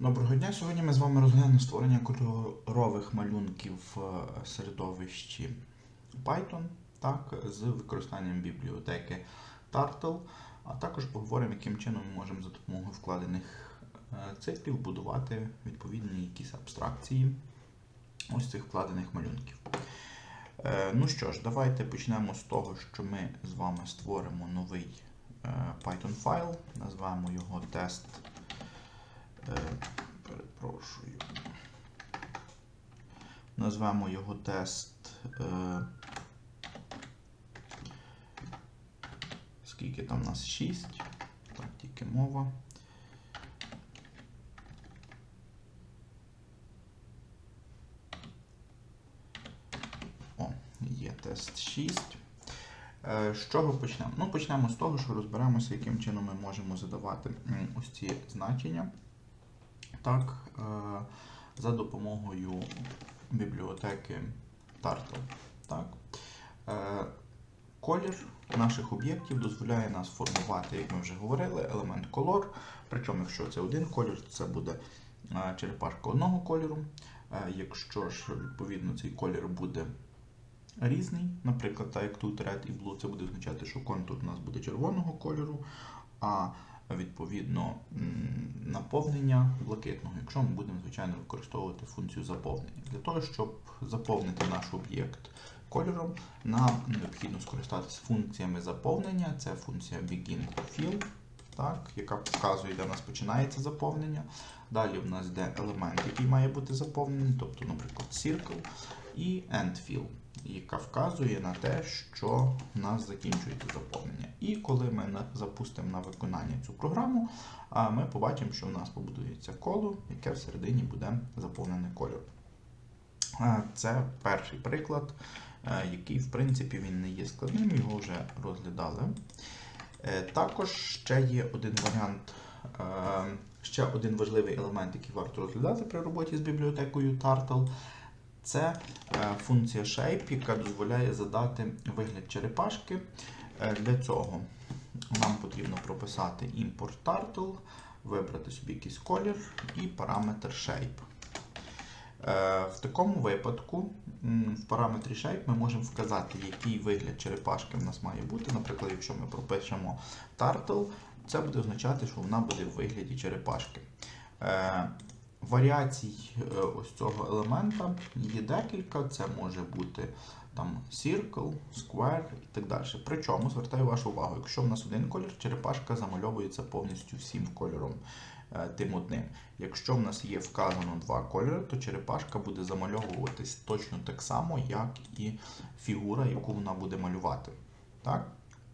Доброго дня. Сьогодні ми з вами розглянемо створення кольорових малюнків в середовищі Python, так, з використанням бібліотеки Turtle, а також поговоримо, яким чином ми можемо за допомогою вкладених е, циклів будувати відповідні якісь абстракції ось цих вкладених малюнків. Е, Ну що ж, давайте почнемо з того, що ми з вами створимо новий е, Python файл, назвемо його тест. Е, Перепрошую. Назвемо його тест. Е, скільки там у нас 6. Так, тільки мова. О, є тест 6. Е, З чого почнемо? Ну, почнемо з того, що розберемося, яким чином ми можемо задавати ось ці значення. Так, е, за допомогою бібліотеки Turtle. Так. Е, Колір наших об'єктів дозволяє нас формувати, як ми вже говорили, елемент color. Причому, якщо це один колір, то це буде е, черепашка одного кольору. Якщо ж відповідно цей колір буде різний, наприклад, так як тут red і blue, це буде означати, що контур у нас буде червоного кольору, а відповідно наповнення блакитного, якщо ми будемо, звичайно, використовувати функцію заповнення. Для того, щоб заповнити наш об'єкт кольором, нам необхідно скористатися функціями заповнення. Це функція begin fill, так, яка показує, де у нас починається заповнення. Далі в нас йде елемент, який має бути заповнений, тобто, наприклад, circle, і end fill, яка вказує на те, що в нас закінчується заповнення. І коли ми запустимо на виконання цю програму, ми побачимо, що в нас побудується коло, яке всередині буде заповнене кольором. Це перший приклад, е, який, в принципі, він не є складним, його вже розглядали. Е, Також ще є один варіант, е, ще один важливий елемент, який варто розглядати при роботі з бібліотекою Turtle. Це е, функція shape, яка дозволяє задати вигляд черепашки. Для цього нам потрібно прописати import turtle, вибрати собі якийсь колір і параметр shape. Е, В такому випадку в параметрі shape ми можемо вказати, який вигляд черепашки в нас має бути. Наприклад, якщо ми пропишемо turtle, це буде означати, що вона буде в вигляді черепашки. Е, Варіацій е, ось цього елемента є декілька. Це може бути там circle, square і так далі. Причому звертаю вашу увагу, якщо в нас один колір, черепашка замальовується повністю всім кольором тим одним. Якщо в нас є вказано два кольори, то черепашка буде замальовуватись точно так само, як і фігура, яку вона буде малювати. Так?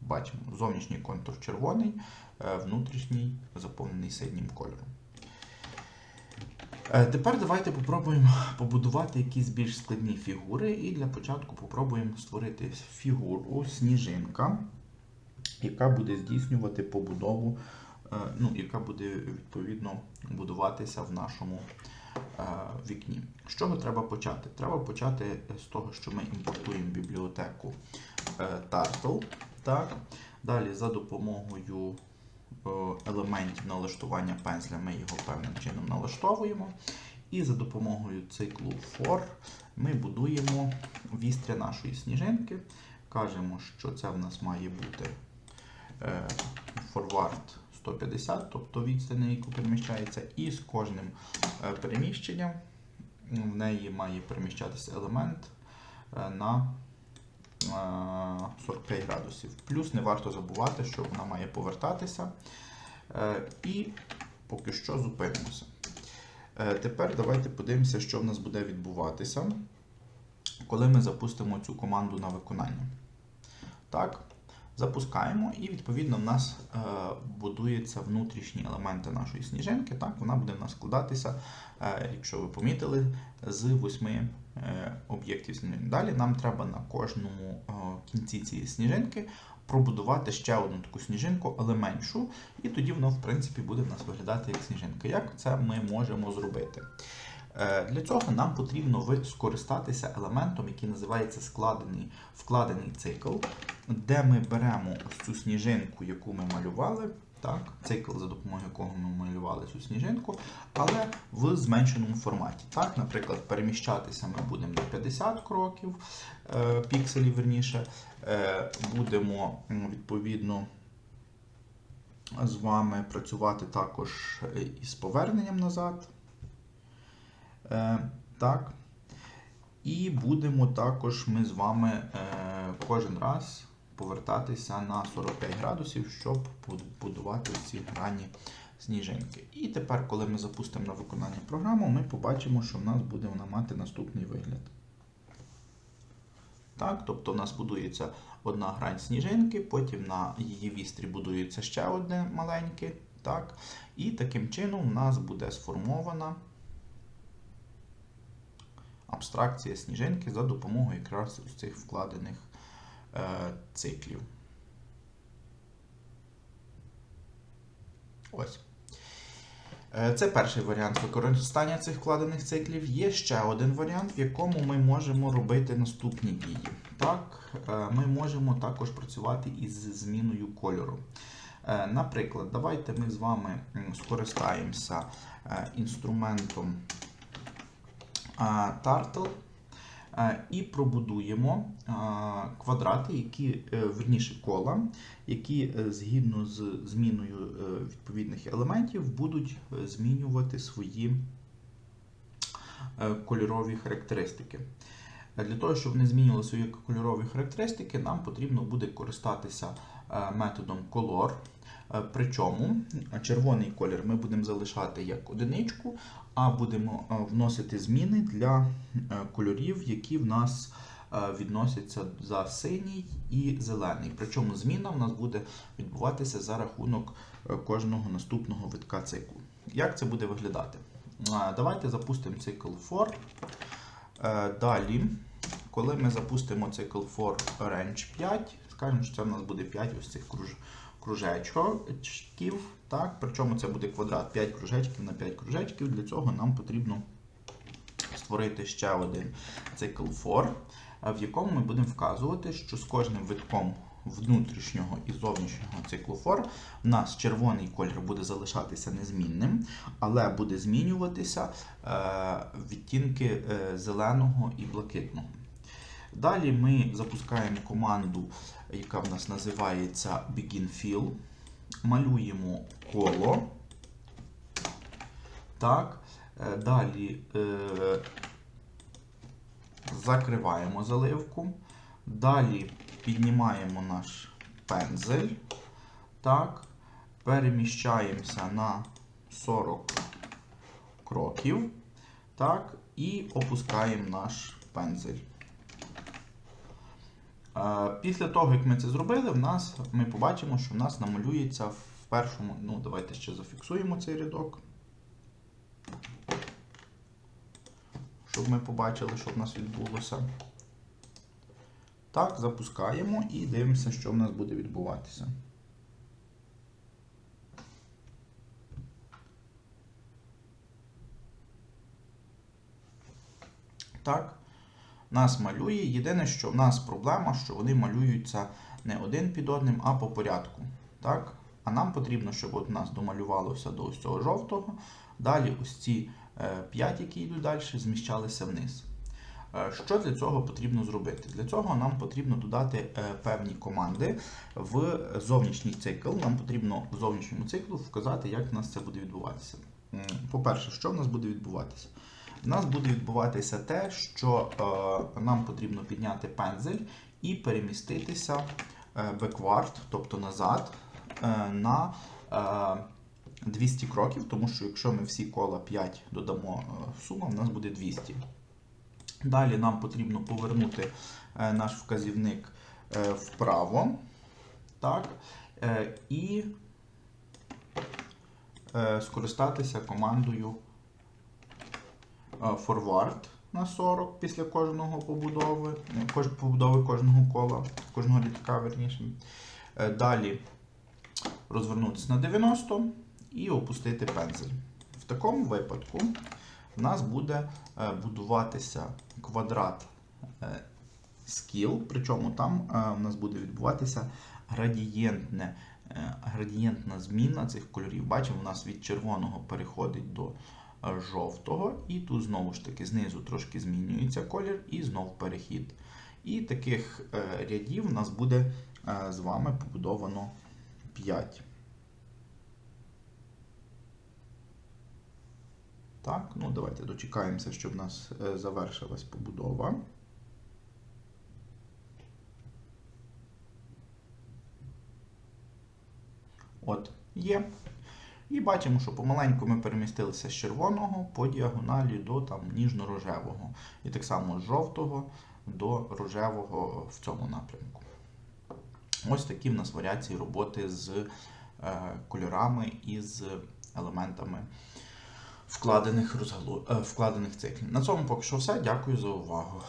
Бачимо, зовнішній контур червоний, е, внутрішній заповнений синім кольором. Е, Тепер давайте попробуємо побудувати якісь більш складні фігури. І для початку попробуємо створити фігуру сніжинка, яка буде здійснювати побудову, е, ну, яка буде відповідно будуватися в нашому е, вікні. З чого треба почати? Треба почати з того, що ми імпортуємо бібліотеку е, Turtle. Так? Далі за допомогою е, елементів налаштування пензля ми його певним чином налаштовуємо. І за допомогою циклу for ми будуємо вістря нашої сніжинки. Кажемо, що це в нас має бути е, forward 150, тобто відстань, на яку переміщається, і з кожним е, переміщенням в неї має переміщатися елемент е, на е, 45 градусів. Плюс не варто забувати, що вона має повертатися. Е, І поки що зупинимося. Е, Тепер давайте подивимося, що в нас буде відбуватися, коли ми запустимо цю команду на виконання. Так, запускаємо, і відповідно в нас е, будуються внутрішні елементи нашої сніжинки. Так, вона буде в нас складатися, е, якщо ви помітили, з восьми е, об'єктів сніжинки. Далі нам треба на кожному е, кінці цієї сніжинки пробудувати ще одну таку сніжинку, але меншу, і тоді воно, в принципі, буде в нас виглядати як сніжинка. Як це ми можемо зробити? Е, Для цього нам потрібно скористатися елементом, який називається складений, вкладений цикл, де ми беремо ось цю сніжинку, яку ми малювали, Так, цикл, за допомогою якого ми малювали цю сніжинку, але в зменшеному форматі. Так, Наприклад, переміщатися ми будемо на 50 кроків е, пікселів, верніше, е, будемо відповідно з вами працювати також е, із поверненням назад. Е, так. І будемо також ми з вами е, кожен раз повертатися на 45 градусів, щоб будувати ці грані сніжинки. І тепер, коли ми запустимо на виконання програму, ми побачимо, що в нас буде вона мати наступний вигляд. Так, тобто в нас будується одна грань сніжинки, потім на її вістрі будується ще одне маленьке. Так, І таким чином у нас буде сформована абстракція сніжинки за допомогою якраз цих вкладених циклів. Ось. Е, Це перший варіант використання цих вкладених циклів. Є ще один варіант, в якому ми можемо робити наступні дії. Так, е, Ми можемо також працювати із зміною кольору. Е, Наприклад, давайте ми з вами скористаємося е, інструментом е, Turtle е, і пробудуємо е, квадрати, які, е, верніше кола, які е, згідно з зміною е, відповідних елементів будуть е, змінювати свої е, кольорові характеристики. Е, Для того, щоб вони змінювали свої кольорові характеристики, нам потрібно буде користатися е, методом color. Е, Причому е, червоний колір ми будемо залишати як одиничку, а будемо е, вносити зміни для е, кольорів, які в нас е, відносяться за синій і зелений. Причому зміна в нас буде відбуватися за рахунок кожного наступного витка циклу. Як це буде виглядати? Давайте запустимо цикл for. Далі, коли ми запустимо цикл for range 5, скажемо, що це в нас буде 5 ось цих круж... кружечків. Так? Причому це буде квадрат 5 кружечків на 5 кружечків. Для цього нам потрібно створити ще один цикл for, в якому ми будемо вказувати, що з кожним витком внутрішнього і зовнішнього циклу for в нас червоний колір буде залишатися незмінним, але буде змінюватися е, відтінки е, зеленого і блакитного. Далі ми запускаємо команду, яка в нас називається Begin Fill. Малюємо коло. Так. Е, Далі е, закриваємо заливку. Далі піднімаємо наш пензель. Так. Переміщаємося на 40 кроків. Так. І опускаємо наш пензель. Е, Після того, як ми це зробили, в нас, ми побачимо, що в нас намалюється в першому. Ну, давайте ще зафіксуємо цей рядок. Щоб ми побачили, що в нас відбулося. Так, запускаємо і дивимося, що в нас буде відбуватися. Так нас малює. Єдине, що в нас проблема, що вони малюються не один під одним, а по порядку. Так? А нам потрібно, щоб от у нас домалювалося до ось цього жовтого. Далі ось ці 5, які йдуть далі, зміщалися вниз. Е, Що для цього потрібно зробити? Для цього нам потрібно додати е, певні команди в зовнішній цикл. Нам потрібно в зовнішньому циклу вказати, як в нас це буде відбуватися. По-перше, що в нас буде відбуватися? У нас буде відбуватися те, що е, нам потрібно підняти пензель і переміститися е, backward, тобто назад, е, на е, 200 кроків, тому що якщо ми всі кола 5 додамо е, сума, в нас буде 200. Далі нам потрібно повернути е, наш вказівник е, вправо. Так, е, і е, скористатися командою е, forward на 40 після кожного побудови, е, побудови кожного кола, кожного рядка, верніше. Е, Далі розвернутися на 90 і опустити пензель. В такому випадку в нас буде будуватися квадрат скіл, причому там в нас буде відбуватися градієнтне градієнтна зміна цих кольорів. Бачимо, у нас від червоного переходить до жовтого, і тут знову ж таки знизу трошки змінюється колір, і знов перехід. І таких е, рядів у нас буде е, з вами побудовано 5. Так, ну давайте дочекаємося, щоб у нас е, завершилась побудова. От, є. І бачимо, що помаленьку ми перемістилися з червоного по діагоналі до там, ніжно-рожевого. І так само з жовтого до рожевого в цьому напрямку. Ось такі в нас варіації роботи з е, кольорами і з елементами вкладених, розгалу... е, вкладених циклів. На цьому поки що все. Дякую за увагу.